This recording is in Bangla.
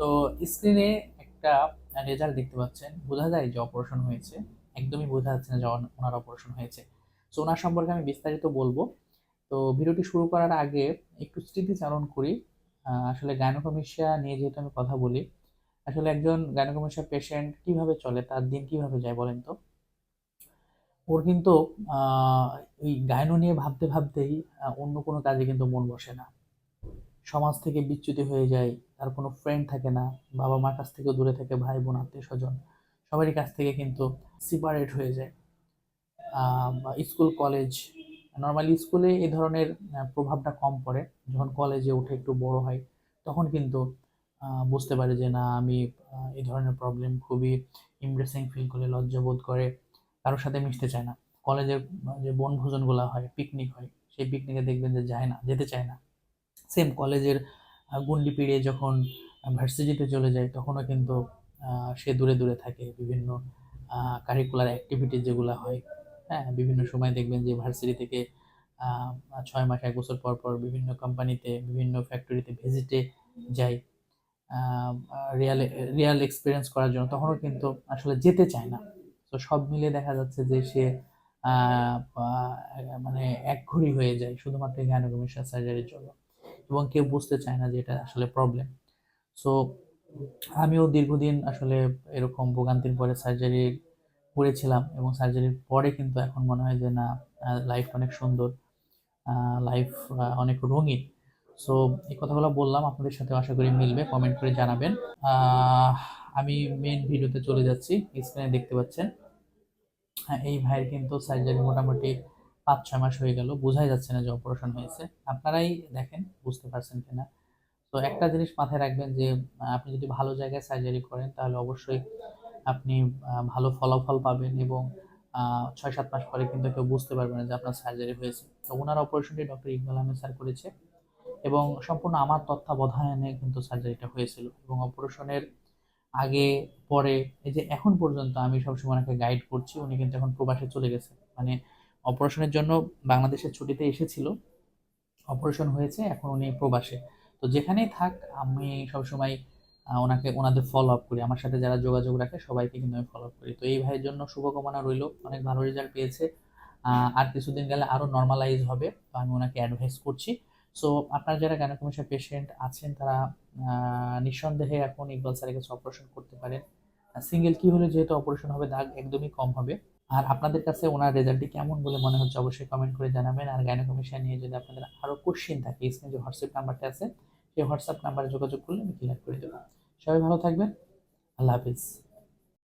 তো স্ক্রিনে একটা রেজাল্ট দেখতে পাচ্ছেন। বোঝা যায় যে অপারেশন হয়েছে। একদমই বোঝা যাচ্ছে না যে ওনার অপারেশন হয়েছে। সো ওনার সম্পর্কে আমি বিস্তারিত বলব। তো ভিডিওটি শুরু করার আগে একটু স্মৃতিচারণ করি। আসলে গাইনোকমিশিয়া নিয়ে যেহেতু আমি কথা বলি, আসলে একজন গাইনোকমিশিয়া পেশেন্ট কীভাবে চলে, তার দিন কীভাবে যায় বলেন তো? ওর কিন্তু ওই গায়নো নিয়ে ভাবতে ভাবতেই অন্য কোনো কাজে কিন্তু মন বসে না। সমাজ থেকে বিচ্যুতি হয়ে যায়, তার কোনো ফ্রেন্ড থাকে না, বাবা মার কাছ থেকে দূরে থাকে ভাই বোন, আত্মীয় স্বজন, সবারই কাছ থেকে কিন্তু সিপারেট হয়ে যায়। স্কুল কলেজ নর্মালি স্কুলে এই ধরনের প্রভাবটা কম পড়ে। যখন কলেজে উঠে একটু বড় হয়, তখন কিন্তু বুঝতে পারে যে না, আমি এই ধরনের প্রবলেম খুবই ইমপ্রেসিং ফিল করে লজ্জা বোধ করে, কারোর সাথে মিশতে চায় না। কলেজের যে বনভোজনগুলো হয় পিকনিক হয়, সেই পিকনিকে দেখবেন যে যায় না, যেতে চায় না। সেম কলেজের গুন্ডি পিড়িয়ে যখন ভার্সিটিতে চলে যায় তখনও কিন্তু সে দূরে দূরে থাকে বিভিন্ন কারিকুলার অ্যাক্টিভিটি যেগুলো হয়। হ্যাঁ বিভিন্ন সময় দেখবেন যে ভার্সিটি থেকে ছয় মাস, এক বছর পর পর বিভিন্ন কোম্পানিতে, বিভিন্ন ফ্যাক্টরিতে ভিজিটে যায়। রিয়াল রিয়াল এক্সপিরিয়েন্স করার জন্য তখনও কিন্তু আসলে যেতে চায় না। তো সব মিলে দেখা যাচ্ছে যে সে মানে একঘড়ি হয়ে যায় শুধুমাত্র গ্যানোকমিশন সার্জারির জন্য। এবং কেউ বুঝতে চায় না যে এটা আসলে প্রবলেম সো আমিও দীর্ঘদিন আসলে এরকম ভোগান্তির পরে সার্জারি করেছিলাম এবং সার্জারির পরে কিন্তু এখন মনে হয় যে না লাইফ অনেক সুন্দর লাইফ অনেক রঙিন। সো এই কথাগুলো বললাম, আপনাদের সাথে আশা করি মিলবে কমেন্ট করে জানাবেন। আমি মেন ভিডিওতে চলে যাচ্ছি স্ক্রিনে দেখতে পাচ্ছেন। এই ভাইয়ের কিন্তু সার্জারি মোটামুটি পাঁচ ছয় মাস হয়ে গেল, বোঝাই যাচ্ছে না যে অপারেশন হয়েছে। আপনারাই দেখেন, বুঝতে পারছেন কিনা। তো একটা জিনিস মাথায় রাখবেন যে, আপনি যদি ভালো জায়গায় সার্জারি করেন, তাহলে অবশ্যই আপনি ভালো ফলাফল পাবেন এবং ছয় সাত মাস পরে কিন্তু কেউ বুঝতে পারবে না যে আপনার সার্জারি হয়েছে। তো ওনার অপারেশনটি ডক্টর ইকবাল আহমেদ স্যার করেছে এবং সম্পূর্ণ আমার তত্ত্বাবধানে কিন্তু সার্জারিটা হয়েছিল এবং অপারেশনের আগে, পরে, এই যে এখন পর্যন্ত আমি সবসময় ওনাকে গাইড করছি, উনি কিন্তু এখন প্রবাসে চলে গেছে। মানে অপারেশনের জন্য বাংলাদেশের ছুটিতে এসেছিল। অপারেশন হয়েছে, এখন উনি প্রবাসে। তো যেখানেই থাক, আমি সবসময় ওনাকে, ওনাদের ফলো আপ করি। আমার সাথে যারা যোগাযোগ রাখে, সবাইকে কিন্তু আমি ফলো আপ করি। তো এই ভাইয়ের জন্য শুভকামনা রইল। অনেক ভালো রেজাল্ট পেয়েছে। আর কিছুদিন গেলে আরও নর্মালাইজ হবে। তো আমি ওনাকে অ্যাডভাইস করছি। সো আপনারা যারা গ্যানোকমিশন পেশেন্ট আছেন, তারা নিঃসন্দেহে এখন ইকবাল স্যারের কাছে অপারেশন করতে পারেন। সিঙ্গেল কি হলে যেহেতু অপারেশন হবে, দাগ একদমই কম হবে। আর আপনাদের কাছে ওনার রেজাল্টটি কেমন বলে মনে হচ্ছে অবশ্যই কমেন্ট করে জানাবেন। আর গাইনো কমিশন নিয়ে যদি আপনাদের আরও কোশ্চিন থাকে স্ক্রিনে যে হোয়াটসঅ্যাপ নাম্বারটা আছে, সেই হোয়াটসঅ্যাপ নাম্বারে যোগাযোগ করলে আমি ক্লিয়ার করে দেবো। সবাই ভালো থাকবেন। আল্লাহ হাফিজ।